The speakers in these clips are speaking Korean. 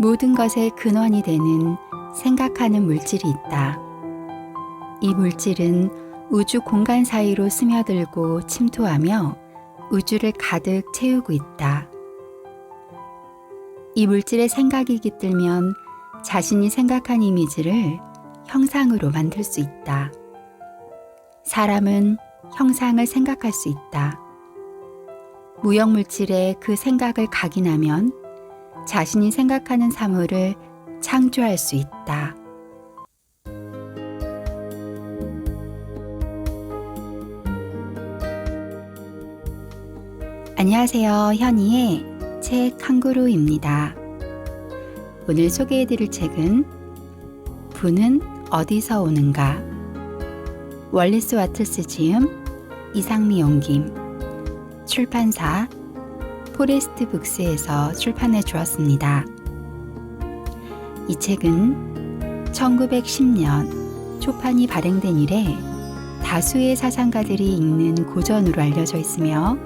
모든 것의 근원이 되는 생각하는 물질이 있다. 이 물질은 우주 공간 사이로 스며들고 침투하며 우주를 가득 채우고 있다. 이 물질의 생각이 깃들면 자신이 생각한 이미지를 형상으로 만들 수 있다. 사람은 형상을 생각할 수 있다. 무형물질에 그 생각을 각인하면 자신이 생각하는 사물을 창조할 수 있다. 안녕하세요. 현이의 책 한그루입니다. 오늘 소개해드릴 책은 부는 어디서 오는가? 월리스 와틀스 지음, 이상미 옮김, 출판사 포레스트 북스에서 출판해 주었습니다. 이 책은 1910년 초판이 발행된 이래 다수의 사상가들이 읽는 고전으로 알려져 있으며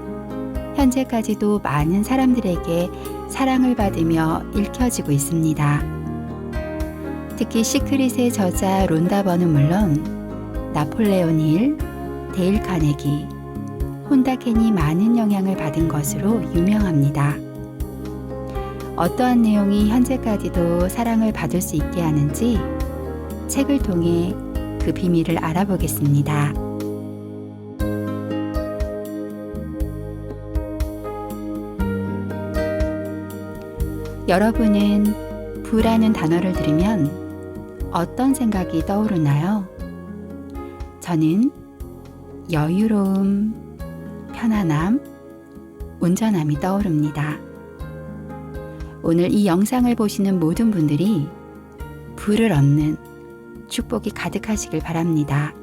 현재까지도 많은 사람들에게 사랑을 받으며 읽혀지고 있습니다. 특히 시크릿의 저자 론다버는 물론 나폴레온 힐, 데일 카네기, 혼다켄이 많은 영향을 받은 것으로 유명합니다. 어떠한 내용이 현재까지도 사랑을 받을 수 있게 하는지 책을 통해 그 비밀을 알아보겠습니다. 여러분은 부라는 단어를 들으면 어떤 생각이 떠오르나요? 저는 여유로움, 편안함, 온전함이 떠오릅니다. 오늘 이 영상을 보시는 모든 분들이 부를 얻는 축복이 가득하시길 바랍니다.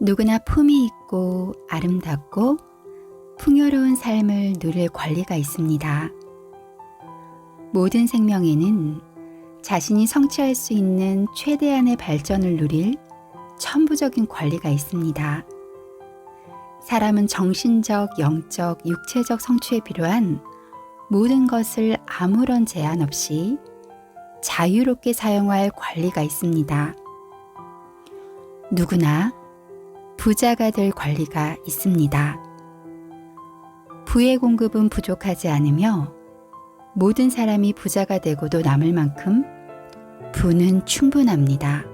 누구나 품이 있고 아름답고 풍요로운 삶을 누릴 권리가 있습니다. 모든 생명에는 자신이 성취할 수 있는 최대한의 발전을 누릴 천부적인 권리가 있습니다. 사람은 정신적, 영적, 육체적 성취에 필요한 모든 것을 아무런 제한 없이 자유롭게 사용할 권리가 있습니다. 누구나 부자가 될 권리가 있습니다. 부의 공급은 부족하지 않으며 모든 사람이 부자가 되고도 남을 만큼 부는 충분합니다.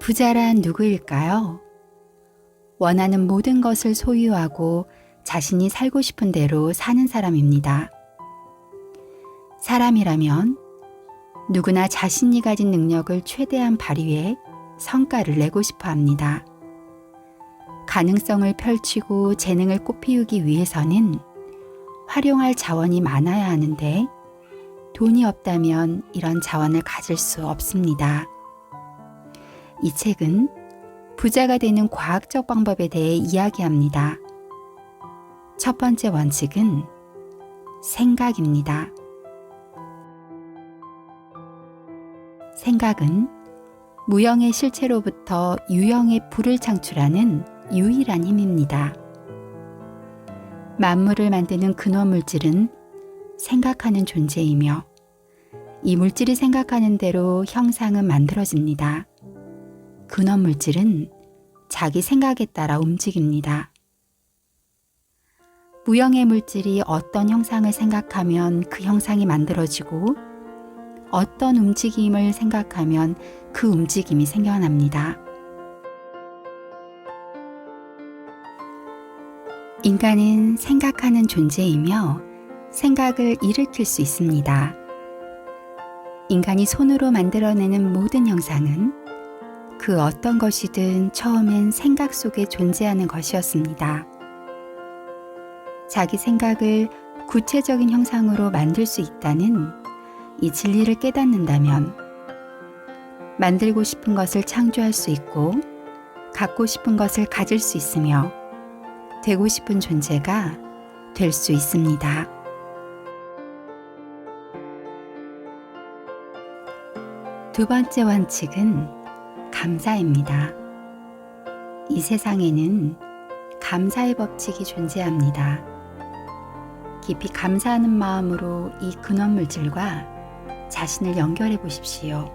부자란 누구일까요? 원하는 모든 것을 소유하고 자신이 살고 싶은 대로 사는 사람입니다. 사람이라면 누구나 자신이 가진 능력을 최대한 발휘해 성과를 내고 싶어 합니다. 가능성을 펼치고 재능을 꽃피우기 위해서는 활용할 자원이 많아야 하는데 돈이 없다면 이런 자원을 가질 수 없습니다. 이 책은 부자가 되는 과학적 방법에 대해 이야기합니다. 첫 번째 원칙은 생각입니다. 생각은 무형의 실체로부터 유형의 불을 창출하는 유일한 힘입니다. 만물을 만드는 근원 물질은 생각하는 존재이며 이 물질이 생각하는 대로 형상은 만들어집니다. 근원 물질은 자기 생각에 따라 움직입니다. 무형의 물질이 어떤 형상을 생각하면 그 형상이 만들어지고 어떤 움직임을 생각하면 그 움직임이 생겨납니다. 인간은 생각하는 존재이며 생각을 일으킬 수 있습니다. 인간이 손으로 만들어내는 모든 형상은 그 어떤 것이든 처음엔 생각 속에 존재하는 것이었습니다. 자기 생각을 구체적인 형상으로 만들 수 있다는 이 진리를 깨닫는다면 만들고 싶은 것을 창조할 수 있고 갖고 싶은 것을 가질 수 있으며 되고 싶은 존재가 될 수 있습니다. 두 번째 원칙은 감사입니다. 이 세상에는 감사의 법칙이 존재합니다. 깊이 감사하는 마음으로 이 근원 물질과 자신을 연결해 보십시오.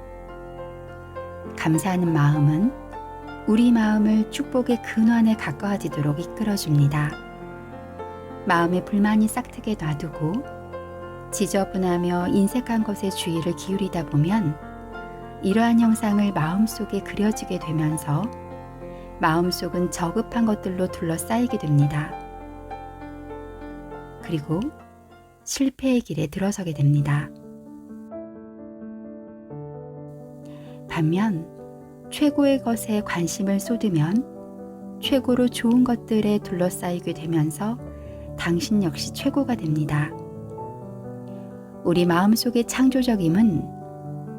감사하는 마음은 우리 마음을 축복의 근원에 가까워지도록 이끌어줍니다. 마음에 불만이 싹트게 놔두고 지저분하며 인색한 것에 주의를 기울이다 보면 이러한 형상을 마음속에 그려지게 되면서 마음속은 저급한 것들로 둘러싸이게 됩니다. 그리고 실패의 길에 들어서게 됩니다. 반면 최고의 것에 관심을 쏟으면 최고로 좋은 것들에 둘러싸이게 되면서 당신 역시 최고가 됩니다. 우리 마음속의 창조적임은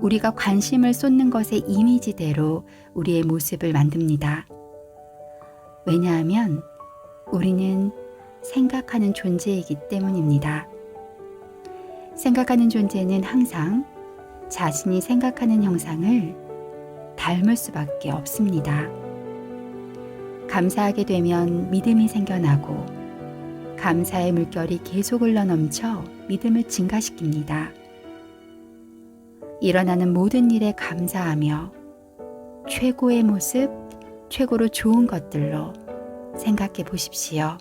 우리가 관심을 쏟는 것의 이미지대로 우리의 모습을 만듭니다. 왜냐하면 우리는 생각하는 존재이기 때문입니다. 생각하는 존재는 항상 자신이 생각하는 형상을 닮을 수밖에 없습니다. 감사하게 되면 믿음이 생겨나고 감사의 물결이 계속 흘러넘쳐 믿음을 증가시킵니다. 일어나는 모든 일에 감사하며 최고의 모습, 최고로 좋은 것들로 생각해 보십시오.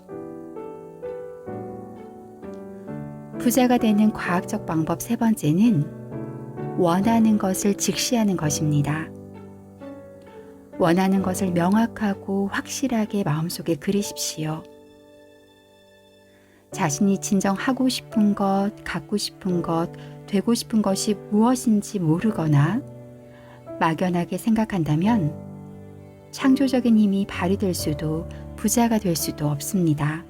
부자가 되는 과학적 방법 세 번째는 원하는 것을 직시하는 것입니다. 원하는 것을 명확하고 확실하게 마음속에 그리십시오. 자신이 진정 하고 싶은 것, 갖고 싶은 것, 되고 싶은 것이 무엇인지 모르거나 막연하게 생각한다면 창조적인 힘이 발휘될 수도 부자가 될 수도 없습니다.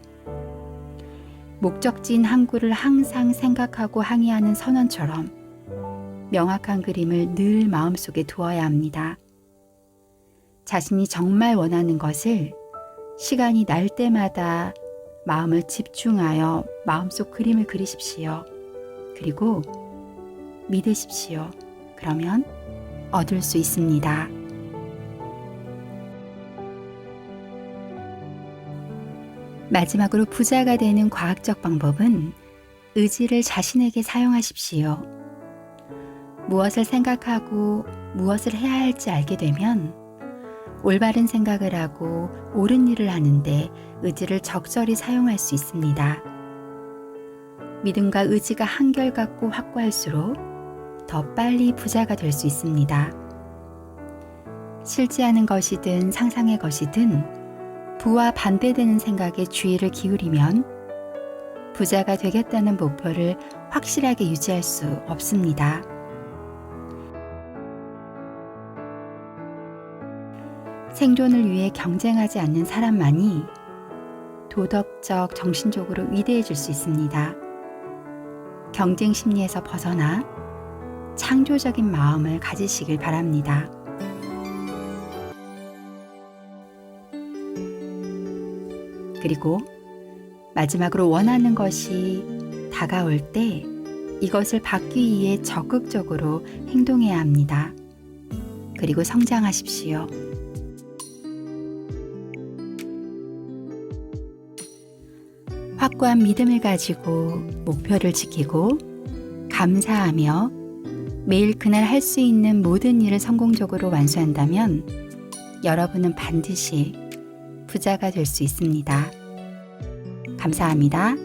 목적지인 항구를 항상 생각하고 항해하는 선원처럼 명확한 그림을 늘 마음속에 두어야 합니다. 자신이 정말 원하는 것을 시간이 날 때마다 마음을 집중하여 마음속 그림을 그리십시오. 그리고 믿으십시오. 그러면 얻을 수 있습니다. 마지막으로 부자가 되는 과학적 방법은 의지를 자신에게 사용하십시오. 무엇을 생각하고 무엇을 해야 할지 알게 되면 올바른 생각을 하고 옳은 일을 하는데 의지를 적절히 사용할 수 있습니다. 믿음과 의지가 한결같고 확고할수록 더 빨리 부자가 될 수 있습니다. 실지하는 것이든 상상의 것이든 부와 반대되는 생각에 주의를 기울이면 부자가 되겠다는 목표를 확실하게 유지할 수 없습니다. 생존을 위해 경쟁하지 않는 사람만이 도덕적, 정신적으로 위대해질 수 있습니다. 경쟁 심리에서 벗어나 창조적인 마음을 가지시길 바랍니다. 그리고 마지막으로 원하는 것이 다가올 때 이것을 받기 위해 적극적으로 행동해야 합니다. 그리고 성장하십시오. 확고한 믿음을 가지고 목표를 지키고 감사하며 매일 그날 할 수 있는 모든 일을 성공적으로 완수한다면 여러분은 반드시 부자가 될 수 있습니다. 감사합니다.